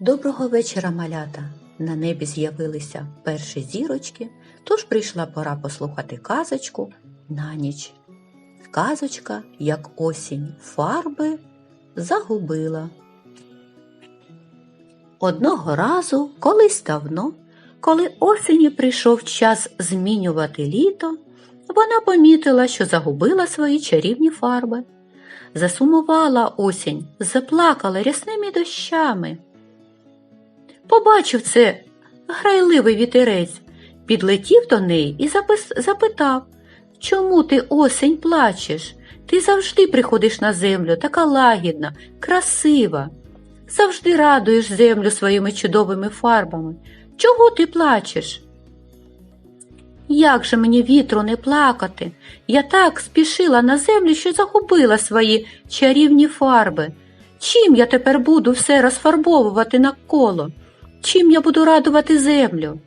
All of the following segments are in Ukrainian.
Доброго вечора, малята! На небі з'явилися перші зірочки, тож прийшла пора послухати казочку на ніч. Казочка, як осінь, фарби загубила. Одного разу, колись давно, коли осені прийшов час змінювати літо, вона помітила, що загубила свої чарівні фарби. Засумувала осінь, заплакала рясними дощами. Побачив це грайливий вітерець, підлетів до неї і запис... запитав Чому ти осень плачеш? Ти завжди приходиш на землю, така лагідна, красива, завжди радуєш землю своїми чудовими фарбами. Чого ти плачеш? Як же мені вітру не плакати? Я так спішила на землю, що загубила свої чарівні фарби. Чим я тепер буду все розфарбовувати навколо? Чим я буду радувати землю?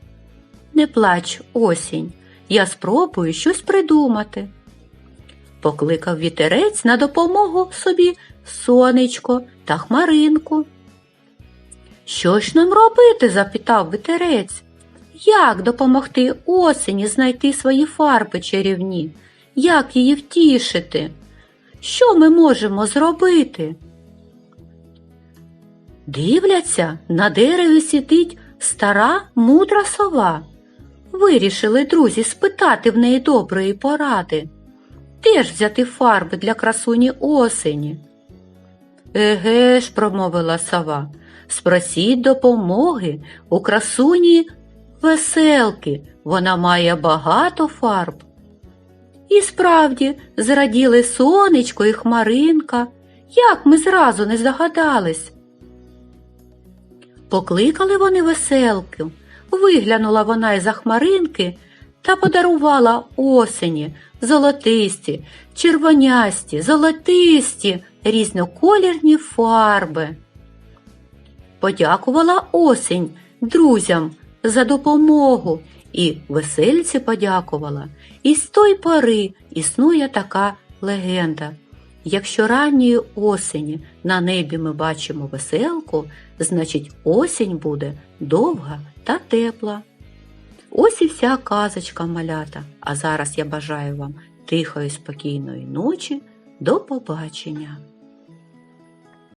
Не плач, осінь, я спробую щось придумати. Покликав вітерець на допомогу собі сонечко та хмаринку. Що ж нам робити? запитав вітерець. Як допомогти осені знайти свої фарби чарівні? Як її втішити? Що ми можемо зробити? Дивляться, на дереві сидить стара мудра сова. Вирішили друзі спитати в неї доброї поради. Де ж взяти фарби для красуні осені? Еге ж, промовила сова, спросіть допомоги у красуні веселки, вона має багато фарб. І справді зраділи сонечко і хмаринка, як ми зразу не здогадались. Покликали вони веселку, виглянула вона із за хмаринки та подарувала осені золотисті, червонясті, золотисті, різноколірні фарби. Подякувала осінь друзям за допомогу і весельці подякувала. І з той пори існує така легенда. Якщо ранньої осені на небі ми бачимо веселку, значить осінь буде довга та тепла. Ось і вся казочка малята. А зараз я бажаю вам тихої, спокійної ночі. До побачення!